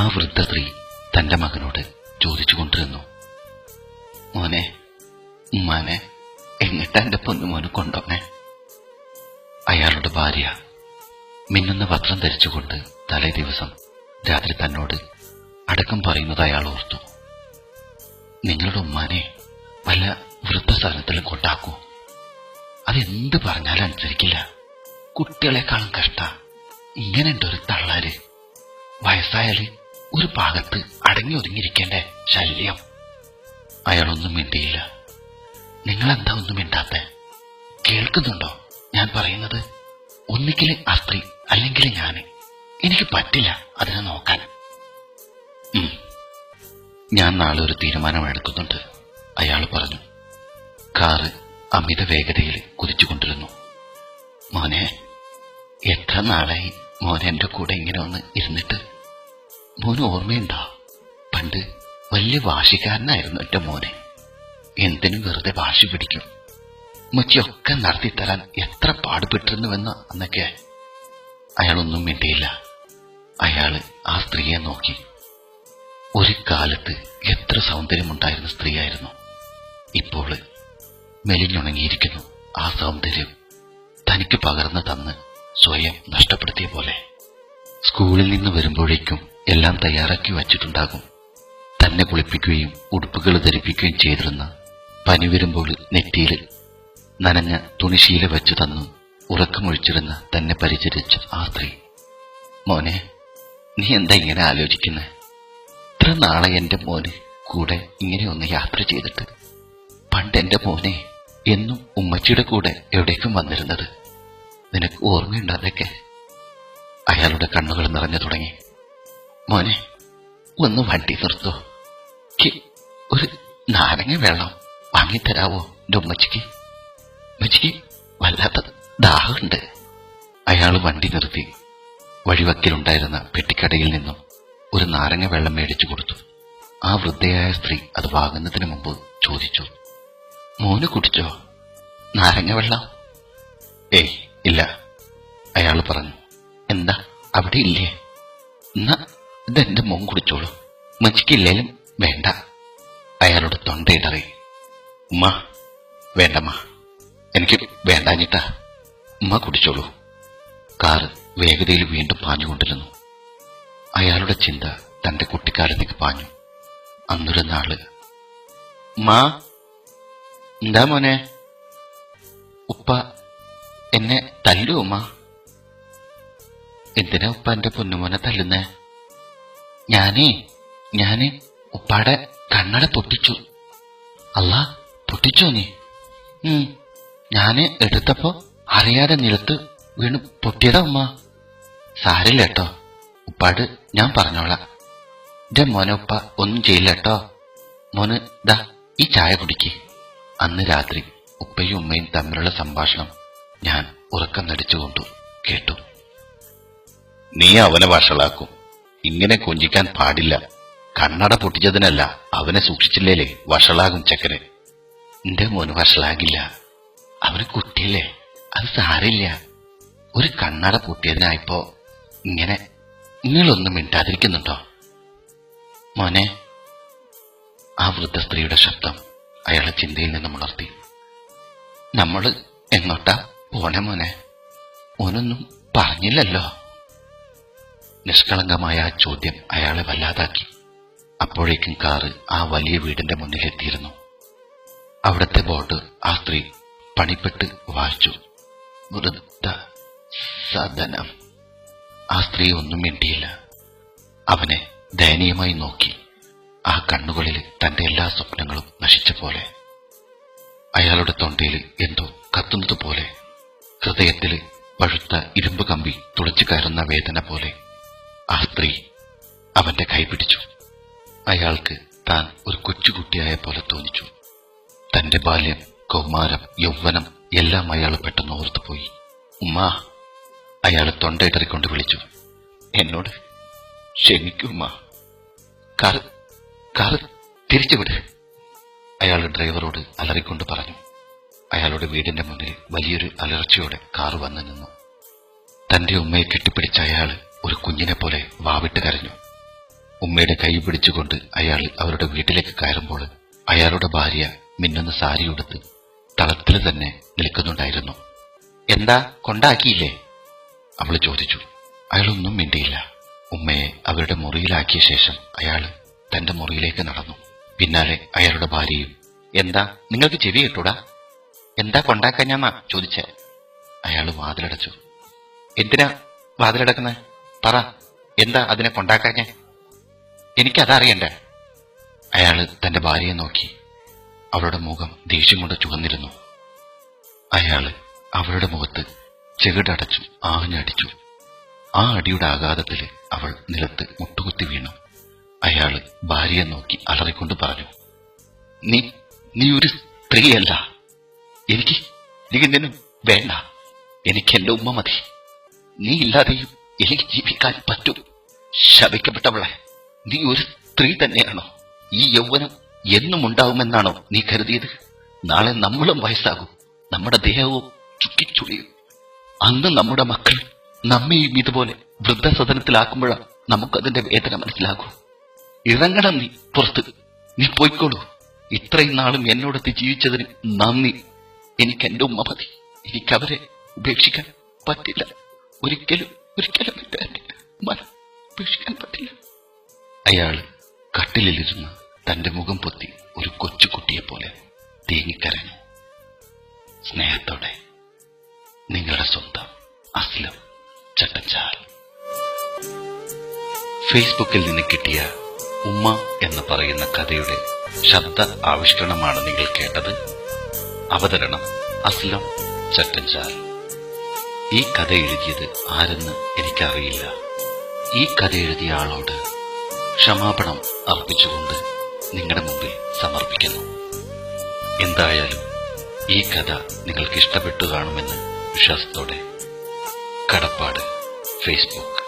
ആ വൃദ്ധ സ്ത്രീ തന്റെ മകനോട് ചോദിച്ചുകൊണ്ടിരുന്നു മോനെ ഉമ്മാനെ എങ്ങട്ടാ എന്റെ പൊന്നുമോന് കൊണ്ടോനെ അയാളുടെ ഭാര്യ മിന്നുന്ന വസ്ത്രം ധരിച്ചുകൊണ്ട് തലേ ദിവസം രാത്രി തന്നോട് അടക്കം പറയുന്നത് അയാൾ ഓർത്തു. നിങ്ങളുടെ ഉമ്മാനെ വല്ല വൃദ്ധസ്ഥാനത്തിലും കൊണ്ടാക്കൂ അതെന്ത് പറഞ്ഞാലും അനുസരിക്കില്ല. കുട്ടികളെക്കാളും കഷ്ട. ഇങ്ങനെയുണ്ട് ഒരു തള്ളാൽ വയസ്സായാൽ ഒരു ഭാഗത്ത് അടങ്ങി ഒതുങ്ങിയിരിക്കേണ്ട ശല്യം. അയാളൊന്നും മിണ്ടിയില്ല. നിങ്ങളെന്താ ഒന്നും മിണ്ടാത്ത? കേൾക്കുന്നുണ്ടോ? ഞാൻ പറയുന്നത് ഒന്നിക്കൽ ആ സ്ത്രീ അല്ലെങ്കിൽ ഞാൻ. എനിക്ക് പറ്റില്ല അതിനെ നോക്കാൻ. ഞാൻ നാളെ ഒരു തീരുമാനം എടുക്കുന്നുണ്ട്. അയാൾ പറഞ്ഞു. കാറ് അമിത വേഗതയിൽ കുതിച്ചുകൊണ്ടിരുന്നു. മോനെ എത്ര നാളായി മോനെ എന്റെ കൂടെ ഇങ്ങനെ ഒന്ന് ഇരുന്നിട്ട്? മോന് ഓർമ്മയുണ്ടോ പണ്ട് വലിയ വാശിക്കാരനായിരുന്നു എന്റെ മോനെ. എന്തിനും വെറുതെ വാശി പിടിക്കും. മുച്ചിയൊക്കെ നടത്തിത്തരാൻ എത്ര പാടുപെട്ടിരുന്നുവെന്ന് അന്നൊക്കെ. അയാളൊന്നും മിണ്ടിയില്ല. അയാൾ ആ സ്ത്രീയെ നോക്കി. ഒരു കാലത്ത് എത്ര സൗന്ദര്യമുണ്ടായിരുന്ന സ്ത്രീയായിരുന്നു. ഇപ്പോൾ മെലിഞ്ഞുണങ്ങിയിരിക്കുന്നു ആ സൗന്ദര്യം തനിക്ക് പകർന്നു തന്ന് സ്വയം നഷ്ടപ്പെടുത്തിയ പോലെ. സ്കൂളിൽ നിന്ന് വരുമ്പോഴേക്കും എല്ലാം തയ്യാറാക്കി വച്ചിട്ടുണ്ടാകും. തന്നെ കുളിപ്പിക്കുകയും ഉടുപ്പുകൾ ധരിപ്പിക്കുകയും ചെയ്തിരുന്ന പനി വരുമ്പോൾ നെറ്റിയിൽ നനഞ്ഞ തുണിശീല വെച്ചു തന്നു ഉറക്കമൊഴിച്ചിരുന്ന തന്നെ പരിചരിച്ച ആ സ്ത്രീ മോനെ നീ എന്താ ഇങ്ങനെ ആലോചിക്കുന്നത് ഇത്ര നാളെ എന്റെ മോന് കൂടെ ഇങ്ങനെ ഒന്ന് യാത്ര ചെയ്തിട്ട്. പണ്ട് എന്റെ മോനെ എന്നും ഉമ്മച്ചിയുടെ കൂടെ എവിടേക്കും വന്നിരുന്നത്. നിനക്ക് ഓർമ്മയുണ്ട് അയാളുടെ കണ്ണുകൾ നിറഞ്ഞു തുടങ്ങി. മോനെ ഒന്ന് വണ്ടി നിർത്തോ. ഒരു നാരങ്ങ വെള്ളം വാങ്ങിത്തരാവോ? എന്റെ ഉമ്മച്ചിക്ക്. ഉമ്മച്ചിക്ക് വല്ലാത്ത ദാഹമുണ്ട്. അയാൾ വണ്ടി നിർത്തി. വഴിവക്കിലുണ്ടായിരുന്ന പെട്ടിക്കടയിൽ നിന്നും ഒരു നാരങ്ങ വെള്ളം മേടിച്ചു കൊടുത്തു. ആ വൃദ്ധയായ സ്ത്രീ അത് വാങ്ങുന്നതിന് മുമ്പ് ചോദിച്ചു. മോന് കുടിച്ചോ? നാരങ്ങ വെള്ളം? ഏയ് ഇല്ല അയാൾ പറഞ്ഞു. എന്താ? അവിടെ ഇല്ലേ എന്നാ ഇതെന്റെ മോൻ കുടിച്ചോളൂ. മച്ചിക്കില്ലേലും വേണ്ട. അയാളുടെ തൊണ്ടയിടറി ഉമ്മ വേണ്ടമ്മ. എനിക്ക് വേണ്ടാഞ്ഞിട്ടാ. ഉമ്മ കുടിച്ചോളൂ. കാർ വേഗതയിൽ വീണ്ടും പാഞ്ഞുകൊണ്ടിരുന്നു. അയാളുടെ ചിന്ത തന്റെ കുട്ടിക്കാലത്തേക്ക് പാഞ്ഞു. അന്നൊരു നാൾ. മാ എന്താ മോനെ? ഉപ്പ എന്നെ തല്ലു ഉമ്മ. എന്തിനാ ഉപ്പ എന്റെ പൊന്നുമോനെ തല്ലുന്നേ? ഞാനേ ഞാൻ ഉപ്പാടെ കണ്ണട പൊട്ടിച്ചു. അല്ല പൊട്ടിച്ചോ നീ? ഞാൻ എടുത്തപ്പോ അറിയാതെ നിലത്ത് വീണ് പൊട്ടിയതാ ഉമ്മ. സാരില്ല കേട്ടോ ഉപ്പാട് ഞാൻ പറഞ്ഞോളാം. എന്റെ മോനെ ഉപ്പ ഒന്നും ചെയ്യില്ല കേട്ടോ. മോന് ദാ ഈ ചായ കുടിക്ക്. അന്ന് രാത്രി ഉപ്പയും ഉമ്മയും തമ്മിലുള്ള സംഭാഷണം ഞാൻ ഉറക്കം നടിച്ചുകൊണ്ടു കേട്ടു. നീ അവനെ വഷളാക്കും. ഇങ്ങനെ കൊഞ്ചിക്കാൻ പാടില്ല. കണ്ണട പൊട്ടിച്ചതിനല്ല അവനെ സൂക്ഷിച്ചില്ലേ വഷളാകും ചക്കന് എന്റെ മോന് വഷളാകില്ല. അവന് കുട്ടിയല്ലേ. അത് സാരില്ല ഒരു കണ്ണട പൊട്ടിയതിനായപ്പോ ഇങ്ങനെ നിങ്ങളൊന്നും മിണ്ടാതിരിക്കുന്നുണ്ടോ? മോനെ ആ വൃദ്ധ സ്ത്രീയുടെ ശബ്ദം അയാളെ ചിന്തയിൽ നിന്നും ഉണർത്തി. നമ്മൾ എങ്ങോട്ടാ പോണേ മോനെ? ഓനൊന്നും പറഞ്ഞില്ലല്ലോ. നിഷ്കളങ്കമായ ആ ചോദ്യം അയാളെ വല്ലാതാക്കി. അപ്പോഴേക്കും കാറ് ആ വലിയ വീടിന്റെ മുന്നിലെത്തിയിരുന്നു അവിടത്തെ ബോർഡ് ആ സ്ത്രീ പണിപ്പെട്ട് വായിച്ചു വൃദ്ധ സദനം. ആ സ്ത്രീ ഒന്നും മിണ്ടിയില്ല. അവനെ ദയനീയമായി നോക്കി. ആ കണ്ണുകളിൽ തന്റെ എല്ലാ സ്വപ്നങ്ങളും നശിച്ച പോലെ. അയാളുടെ തൊണ്ടയിൽ എന്തോ കത്തുന്നത് പോലെ. ഹൃദയത്തിൽ പഴുത്ത ഇരുമ്പ് കമ്പി തുളച്ചു കയറുന്ന വേദന പോലെ. ആ സ്ത്രീ അവന്റെ കൈ പിടിച്ചു. അയാൾക്ക് താൻ ഒരു കൊച്ചുകുട്ടിയായ പോലെ തോന്നിച്ചു. തന്റെ ബാല്യം കൗമാരം യൗവനം എല്ലാം അയാൾ പെട്ടെന്ന് ഓർത്തുപോയി. ഉമ്മാ അയാൾ തൊണ്ടയിടറിക്കൊണ്ട് വിളിച്ചു. എന്നോട് ക്ഷമിക്കുമ്മ കാർ കാർ തിരിച്ചുവിട്. അയാൾ ഡ്രൈവറോട് അലറിക്കൊണ്ട് പറഞ്ഞു. അയാളുടെ വീടിന്റെ മുന്നിൽ വലിയൊരു അലർച്ചയോടെ കാർ വന്നു നിന്നു. തന്റെ ഉമ്മയെ കെട്ടിപ്പിടിച്ച അയാൾ ഒരു കുഞ്ഞിനെ പോലെ വാവിട്ട് കരഞ്ഞു. ഉമ്മയുടെ കൈ പിടിച്ചുകൊണ്ട് അയാൾ അവരുടെ വീട്ടിലേക്ക് കയറുമ്പോൾ അയാളുടെ ഭാര്യ മിന്നുന്ന സാരിയുടുത്ത് തളത്തിൽ തന്നെ നിൽക്കുന്നുണ്ടായിരുന്നു. എന്താ? കൊണ്ടാക്കിയില്ലേ? അവൾ ചോദിച്ചു. അയാളൊന്നും മിണ്ടിയില്ല. ഉമ്മയെ അവരുടെ മുറിയിലാക്കിയ ശേഷം അയാൾ തന്റെ മുറിയിലേക്ക് നടന്നു. പിന്നാലെ അയാളുടെ ഭാര്യയും എന്താ? നിങ്ങൾക്ക് ചെവി കിട്ടൂടാ? എന്താ കൊണ്ടാക്കാൻ ഞാൻ ചോദിച്ച. അയാൾ വാതിലടച്ചു. എന്തിനാ വാതിലടക്കുന്നത് പറ എന്താ അതിനെ കൊണ്ടാക്കാഞ്ഞേ? എനിക്കതറിയണ്ടേ? അയാൾ തന്റെ ഭാര്യയെ നോക്കി. അവളുടെ മുഖം ദേഷ്യം കൊണ്ട് ചുവന്നിരുന്നു. അയാൾ അവളുടെ മുഖത്ത് ചെകിടടച്ചു ആഞ്ഞടിച്ചു. ആ അടിയുടെ ആഘാതത്തിൽ അവൾ നിലത്ത് മുട്ടുകുത്തി വീണു. അയാൾ ഭാര്യയെ നോക്കി അലറിക്കൊണ്ട് പറഞ്ഞു നീ നീ ഒരു സ്ത്രീയല്ല. എനിക്ക് എനിക്ക് നിന്നും വേണ്ട. എനിക്ക് എന്റെ ഉമ്മ മതി. നീ ഇല്ലാതെയും എനിക്ക് ജീവിക്കാൻ പറ്റും. ശപിക്കപ്പെട്ടവളെ നീ ഒരു സ്ത്രീ തന്നെയാണോ? ഈ യൗവനം എന്നും ഉണ്ടാവുമെന്നാണോ നീ കരുതിയത്? നാളെ നമ്മളും വയസ്സാകും. നമ്മുടെ ദേഹവും ചുക്കിച്ചുളിയും അന്ന് നമ്മുടെ മക്കൾ നമ്മയും ഇതുപോലെ വൃദ്ധസദനത്തിലാക്കുമ്പോഴാണ് നമുക്കതിന്റെ വേദന മനസ്സിലാകൂ. ഇറങ്ങണം നീ പുറത്ത്. നീ പോയിക്കോളൂ. ഇത്രയും നാളും എന്നോടൊത്ത് ജീവിച്ചതിന് നന്ദി. എനിക്ക് എന്റെ ഉമ്മ മതി. എനിക്കവരെ ഉപേക്ഷിക്കാൻ പറ്റില്ല. ഒരിക്കലും ഒരിക്കലും ഉമ്മനെ ഉപേക്ഷിക്കാൻ പറ്റില്ല. അയാൾ കട്ടിലിരുന്ന് തന്റെ മുഖം പൊത്തി ഒരു കൊച്ചുകുട്ടിയെ പോലെ തേങ്ങിക്കരഞ്ഞു. സ്നേഹത്തോടെ നിങ്ങളുടെ സ്വന്തം അസ്ലം ചട്ടഞ്ചാൽ ഫേസ്ബുക്കിൽ നിന്ന് കിട്ടിയ ഉമ്മ എന്ന് പറയുന്ന കഥയുടെ ശബ്ദ ആവിഷ്കരണമാണ് നിങ്ങൾ കേട്ടത്. അവതരണം അസ്ലം ചട്ടഞ്ചാൽ ഈ കഥ എഴുതിയത് ആരെന്ന് എനിക്കറിയില്ല. ഈ കഥ എഴുതിയ ആളോട് ക്ഷമാപണം അർപ്പിച്ചുകൊണ്ട് നിങ്ങളുടെ മുമ്പിൽ സമർപ്പിക്കുന്നു. എന്തായാലും ഈ കഥ നിങ്ങൾക്ക് ഇഷ്ടപ്പെട്ടു കാണുമെന്ന് വിശ്വാസത്തോടെ കടപ്പാട് ഫേസ്ബുക്ക്.